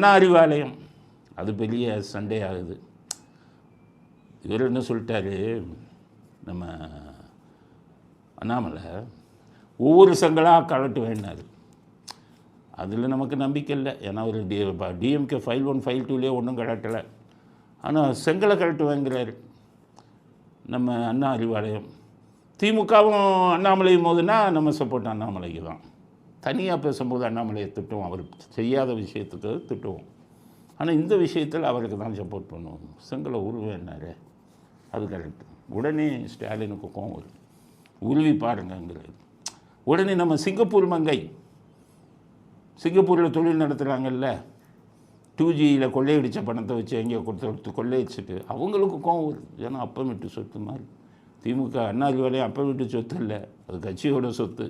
அண்ணா அறிவாலயம் அது பெரிய சண்டே ஆகுது இவர் என்ன சொல்லிட்டாரு? நம்ம அண்ணாமலை ஒவ்வொரு சங்களாக கலட்டு வேண்டாரு அதில் நமக்கு நம்பிக்கை இல்லை. ஏன்னா ஒரு D DMK file one file டூலேயே ஒன்றும் கலட்டலை ஆனால் செங்கலை கலட்டு வாங்குறாரு நம்ம அண்ணா அறிவாலயம் திமுகவும் அண்ணாமலையும் போதுன்னா நம்ம சப்போர்ட் அண்ணாமலைக்கு தான். தனியாக பேசும்போது அண்ணாமலையை திட்டுவோம். அவர் செய்யாத விஷயத்துக்கு திட்டுவோம். ஆனால் இந்த விஷயத்தில் அவருக்கு தான் சப்போர்ட் பண்ணுவோம். செங்கலை உருவேன்னாரு. அது கரெக்ட் உடனே ஸ்டாலினுக்கு கோவம் வரும். உருவி பாருங்கங்கிறது. உடனே நம்ம சிங்கப்பூர் மங்கை. சிங்கப்பூரில் தொழில் நடத்துகிறாங்கல்ல டூ ஜியில் கொள்ளையடித்த பணத்தை வச்சு எங்கேயோ கொடுத்து கொள்ளையடிச்சிட்டு அவங்களுக்கு கோவம் வருது ஏன்னா அப்பம் விட்டு சொத்து மாதிரி திமுக அண்ணா அறிவாலயம் அப்பம் விட்டு சொத்து இல்லை. அது கட்சியோட சொத்து.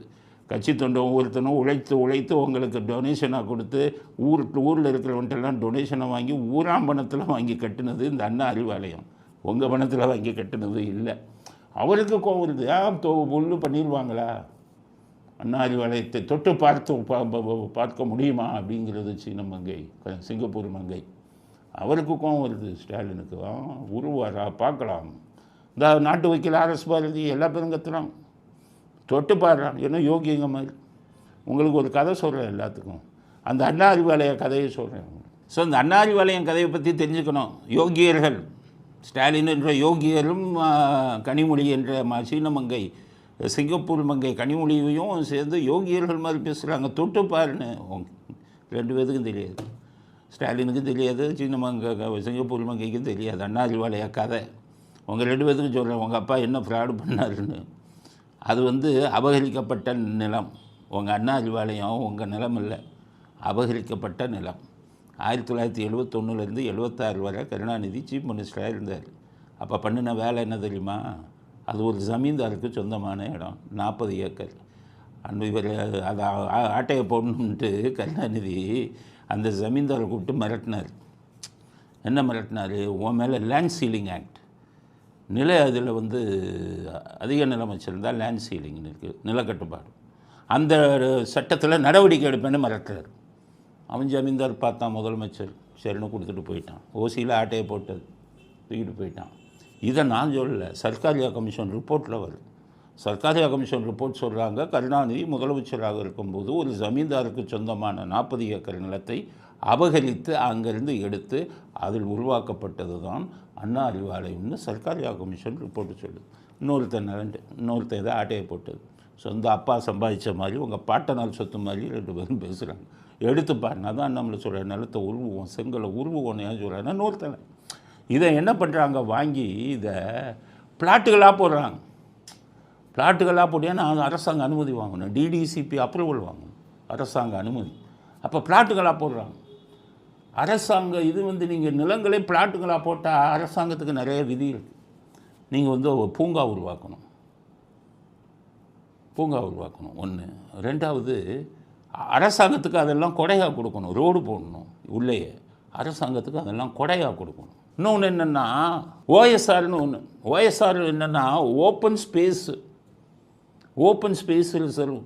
கட்சி தொண்டு ஒவ்வொருத்தனும் உழைத்து உழைத்து உங்களுக்கு டொனேஷனாக கொடுத்து ஊர் ஊரில் இருக்கிறவன்ட்டெல்லாம் டொனேஷனை வாங்கி ஊராம் பணத்தில் வாங்கி கட்டினது இந்த அண்ணா அறிவாலயம். உங்கள் பணத்தில் வாங்கி கட்டினது இல்லை. அவருக்கு கோவம் வருது. ஆ தோ ஒன்று பண்ணிடுவாங்களா அண்ணா அறிவாலயத்தை தொட்டு பார்த்து பார்க்க முடியுமா? அப்படிங்கிறது சீன மங்கை க- சிங்கப்பூர் மங்கை. அவருக்கு கோவம் வருது. ஸ்டாலினுக்கு ஆ, உருவாரா? பார்க்கலாம். இந்த நாட்டு வைக்கல ஆர்எஸ் பாரதி எல்லா பேரும் தொட்டு பாடுறான் என்ன யோகிங்க மாதிரி. உங்களுக்கு ஒரு கதை சொல்கிறேன் எல்லாத்துக்கும். அந்த அண்ணா அறிவாலய கதையை சொல்கிறேன் ஸோ இந்த அண்ணா அறிவாலயம் கதையை பற்றி தெரிஞ்சுக்கணும். யோகியர்கள் ஸ்டாலின் என்ற யோகியரும் கனிமொழி என்ற மா சீன மங்கை சிங்கப்பூர் மங்கை கனிமொழியையும் சேர்ந்து யோகியர்கள் மாதிரி பேசுகிறாங்க தொட்டு பாருன்னு. ரெண்டு பேருக்கும் தெரியாது. ஸ்டாலினுக்கும் தெரியாது சீன மங்க க- சிங்கப்பூர் மங்கைக்கும் தெரியாது. அண்ணா அறிவாலய கதை. உங்கள் ரெண்டு பேருக்கும் சொல்கிறேன் உங்கள் அப்பா என்ன ஃப்ராடு பண்ணாருன்னு. அது வந்து அபகரிக்கப்பட்ட நிலம். உங்கள் அண்ணா அறிவாலயம் உங்கள் நிலம் இல்லை. அபகரிக்கப்பட்ட நிலம். ஆயிரத்தி தொள்ளாயிரத்தி எழுபத்தொன்னுலேருந்து எழுபத்தாறு வரை கருணாநிதி சீஃப் மினிஸ்டராக இருந்தார். அப்போ பண்ணின வேலை என்ன தெரியுமா? அது ஒரு ஜமீன்தாருக்கு சொந்தமான இடம். நாற்பது ஏக்கர். அந்த இவர் அதை ஆ- ஆட்டையை போடணுன்ட்டு கருணாநிதி அந்த ஜமீன்தாரை கூப்பிட்டு மிரட்டினார். என்ன மிரட்டினார்? உன் மேலே லேண்ட் சீலிங் ஆக்ட் நிலை அதில் வந்து அதிக நிலம் வச்சுருந்தால் லேண்ட் சீலிங்னு இருக்குது நிலக்கட்டுப்பாடு அந்த சட்டத்தில் நடவடிக்கை எடுப்பேன்னு மிரட்டுறாரு. அவன் ஜமீன்தார் பார்த்தான் முதலமைச்சர் சரின்னு கொடுத்துட்டு போயிட்டான். ஓசியில் ஆட்டையை போட்டது தூக்கிட்டு போயிட்டான். இதை நான் சொல்லலை சர்க்காரியா கமிஷன் ரிப்போர்ட்டில் வருது. சர்க்காரியா கமிஷன் ரிப்போர்ட் சொல்கிறாங்க கருணாநிதி முதலமைச்சராக இருக்கும்போது ஒரு ஜமீன்தாருக்கு சொந்தமான நாற்பது ஏக்கர் நிலத்தை அபகரித்து அங்கிருந்து எடுத்து அதில் உருவாக்கப்பட்டது தான் அண்ணா அறிவாலயம்னு சர்க்காரியா கமிஷன் ரிப்போர்ட் சொல்லுது. இன்னொருத்தன் ரெண்டு இன்னொருத்தன் இதை ஆட்டையை போட்டது. சொந்த அப்பா சம்பாதிச்ச மாதிரி உங்கள் பாட்டனால் சொத்து மாதிரி ரெண்டு பேரும் பேசுகிறாங்க எடுத்து பாருங்க தான் நம்மளை சொல்கிற நிலத்தை உருவுவோம் செங்கலை உருவுவோன்னு ஏன் சொல்கிறேன்னா இன்னொருத்தனை. இதை என்ன பண்ணுறாங்க வாங்கி இதை பிளாட்டுகளாக போடுறாங்க. பிளாட்டுகளாக போட்டியா அரசாங்க அனுமதி வாங்கணும். டிடிசிபி அப்ரூவல் வாங்கணும். அரசாங்க அனுமதி. அப்போ பிளாட்டுகளாக போடுறாங்க. அரசாங்க இது வந்து நீங்கள் நிலங்களே பிளாட்டுகளாக போட்டால் அரசாங்கத்துக்கு நிறைய விதி இருக்குது நீங்கள் வந்து பூங்கா உருவாக்கணும். பூங்கா உருவாக்கணும் ஒன்று ரெண்டாவது அரசாங்கத்துக்கு அதெல்லாம் கொடையாக கொடுக்கணும் ரோடு போடணும் உள்ளேயே. அரசாங்கத்துக்கு அதெல்லாம் கொடையாக கொடுக்கணும். இன்னொன்று என்னென்னா ஓஎஸ்ஆர்னு ஒன்று ஓஎஸ்ஆர் என்னென்னா open space. Open space reserve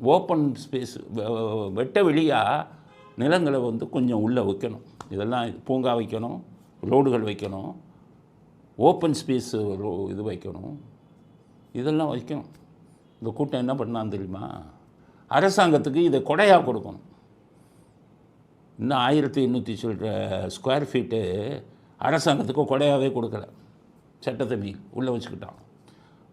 open space வெட்ட வெளியாக நிலங்களை வந்து கொஞ்சம் உள்ளே வைக்கணும். இதெல்லாம் பூங்கா வைக்கணும் ரோடுகள் வைக்கணும் ஓப்பன் ஸ்பேஸ் இது வைக்கணும். இதெல்லாம் வைக்கணும். இந்த கூட்டம் என்ன பண்ணான்னு தெரியுமா? அரசாங்கத்துக்கு இதை கொடையாக கொடுக்கணும். இன்னும் ஆயிரத்தி எண்ணூற்றி சொல்கிற ஸ்கொயர் ஃபீட்டு அரசாங்கத்துக்கு கொடையாகவே கொடுக்கல. சட்டத்தை மீ உள்ளே வச்சுக்கிட்டான்.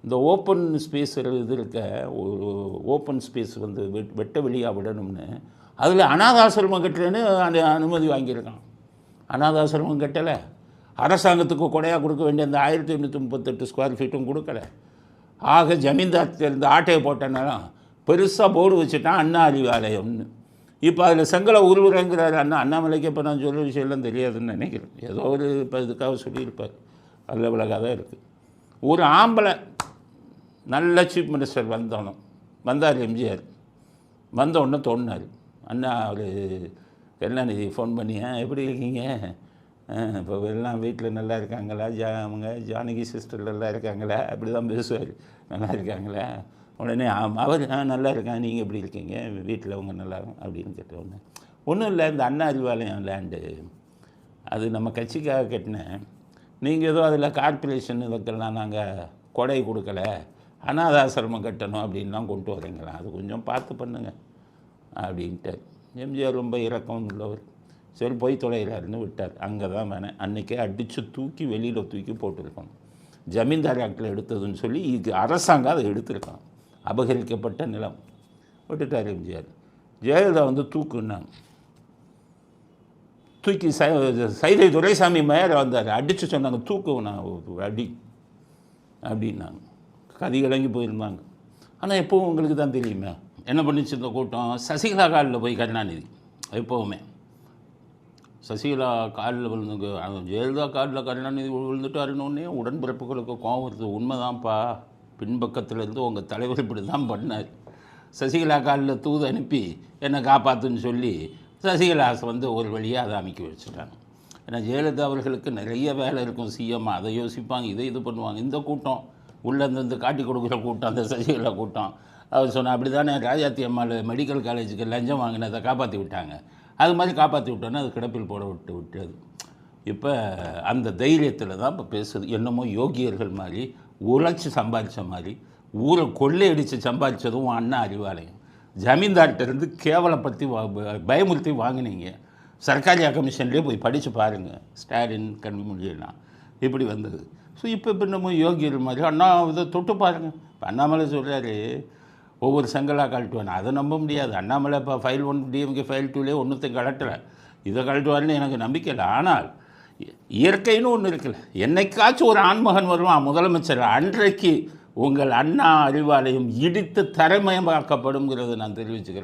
இந்த ஓப்பன் ஸ்பேஸ் இது இருக்க ஒரு ஓப்பன் ஸ்பேஸ் வந்து வெட்- வெட்ட வெளியாக விடணும்னு அதில் அனாதாசிரமம் கட்டுறேன்னு அந்த அனுமதி வாங்கியிருக்கான். அனாதாசிரமம் கட்டலை. அரசாங்கத்துக்கு கொடையாக கொடுக்க வேண்டிய அந்த ஆயிரத்தி எண்ணூற்றி முப்பத்தெட்டு ஸ்கொயர் ஃபீட்டும் கொடுக்கல. ஆக ஜமீன்தார் இந்த ஆட்டையை போட்டனாலும் பெருசாக போர்டு வச்சுட்டான் அண்ணா அறிவாலயம்னு. இப்போ அதில் செங்கலை உருவுறங்கிறாரு அண்ணா. அண்ணாமலைக்கு இப்போ நான் சொல்கிற விஷயம்லாம் தெரியாதுன்னு நினைக்கிறேன். ஏதோ ஒரு இப்போ இதுக்காக சொல்லியிருப்பார். அதில் இவ்வளோ கதை இருக்குது ஒரு ஆம்பளை நல்ல சீஃப் மினிஸ்டர் வந்தோனும் வந்தார் எம்ஜிஆர். வந்த உடனே தோணினார். அண்ணா அவர் கருணாநிதி ஃபோன் பண்ணி எப்படி இருக்கீங்க? இப்போ எல்லாம் வீட்டில் நல்லா இருக்காங்களா? ஜா அவங்க ஜானகி சிஸ்டர் நல்லா இருக்காங்களா? அப்படி தான் பேசுவார். நல்லா இருக்காங்களா? உடனே அவர் "ஆ, நல்லா இருக்காங்க. நீங்கள் எப்படி இருக்கீங்க? வீட்டில் அவங்க நல்லா அப்படின்னு கேட்ட ஒன்றும் இல்லை இந்த அண்ணா அறிவாலயம் லேண்டு அது நம்ம கட்சிக்காக கட்டினேன் நீங்கள் ஏதோ அதில் கார்ப்பரேஷன் இதுக்கெல்லாம் நாங்கள் கொடை கொடுக்கல. அனாதாசிரமம் கட்டணும் அப்படின்லாம் கொண்டு வரீங்களா? அது கொஞ்சம் பார்த்து பண்ணுங்கள் அப்படின்ட்டு எம்ஜிஆர் ரொம்ப இறக்கம் உள்ளவர். சரி போய் தொலைகிறாருன்னு விட்டார். அங்கே தான் வேணேன் அன்றைக்கே அடித்து தூக்கி வெளியில் தூக்கி போட்டிருக்கணும் ஜமீன்தார் ஆக்டில் எடுத்ததுன்னு சொல்லி இது அரசாங்கம் அதை எடுத்திருக்கான் அபகரிக்கப்பட்ட நிலம். விட்டுட்டார் எம்ஜிஆர். ஜெயலலிதா வந்து தூக்குன்னாங்க தூக்கி சை சைதை துரைசாமி மேலே வந்தார். அடித்து சொன்னாங்க தூக்குவனா அடி அப்படின்னாங்க. கதி கலங்கி போயிருந்தாங்க. ஆனால் எப்போவும் உங்களுக்கு தான் தெரியுமே? என்ன பண்ணிச்சு இந்த கூட்டம்? சசிகலா காலில் போய் கருணாநிதி எப்போவுமே. சசிகலா காலில் விழுந்து ஜெயலலிதா காலில் கருணாநிதி விழுந்துட்டாருன்னொன்னே உடன்பிறப்புகளுக்கு கோவம் வருது. உண்மைதான்ப்பா. பின்பக்கத்துலேருந்து உங்கள் தலைவர் இப்படி தான் பண்ணார். சசிகலா காலில் தூது அனுப்பி என்னை காப்பாற்றுன்னு சொல்லி சசிகலா வந்து ஒரு வழியாக அதை அமைக்க வச்சுட்டாங்க. ஏன்னா ஜெயலலிதா அவர்களுக்கு நிறைய வேலை இருக்கும். சிஎம் அதை யோசிப்பாங்க இதை இது பண்ணுவாங்க. இந்த கூட்டம் உள்ளே இருந்து காட்டி கொடுக்குற கூட்டம் அந்த சசிகலா கூட்டம் அவர் சொன்ன அப்படி தானே ராஜாத்தி அம்மாள் மெடிக்கல் காலேஜுக்கு லஞ்சம் வாங்கினதை காப்பாற்றி விட்டாங்க. அது மாதிரி காப்பாற்றி விட்டோன்னே அது கிடப்பில் போட விட்டு விட்டது. இப்போ அந்த தைரியத்தில் தான் இப்போ பேசுது. என்னமோ யோகியர்கள் மாதிரி உழைச்சி சம்பாதிச்ச மாதிரி ஊரை கொள்ளையடித்து சம்பாதிச்சதும் அண்ணா அறிவாலயம். ஜமீன்தார்கிட்ட இருந்து கேவலப்படுத்தி வா பயமுறுத்தி வாங்கினீங்க. சர்க்காரியா கமிஷன்லேயே போய் படித்து பாருங்கள் ஸ்டாலின் கண்மொழியெல்லாம் இப்படி வந்தது. ஸோ இப்போ இப்போ நம்ம யோகியர் மாதிரி அண்ணா இதை தொட்டு பாருங்கள் இப்போ அண்ணாமலை சொல்கிறாரு ஒவ்வொரு சங்கலாக கழட்டுவேன் அதை நம்ப முடியாது. அண்ணாமலை இப்போ ஃபைல் ஒன் டிஎம்கே ஃபைல் டூலே ஒன்றுத்தையும் கழட்டலை. இதை கழட்டுவார்னு எனக்கு நம்பிக்கை இல்லை. ஆனால் இ- இயற்கைன்னு ஒன்று இருக்குல்ல. என்னைக்காச்சும் ஒரு ஆண்மகன் வருவான் முதலமைச்சர். அன்றைக்கு உங்கள் அண்ணா அறிவாலயம் இடித்து தரமயமாக்கப்படுங்கிறத நான் தெரிவிச்சுக்கிறேன்.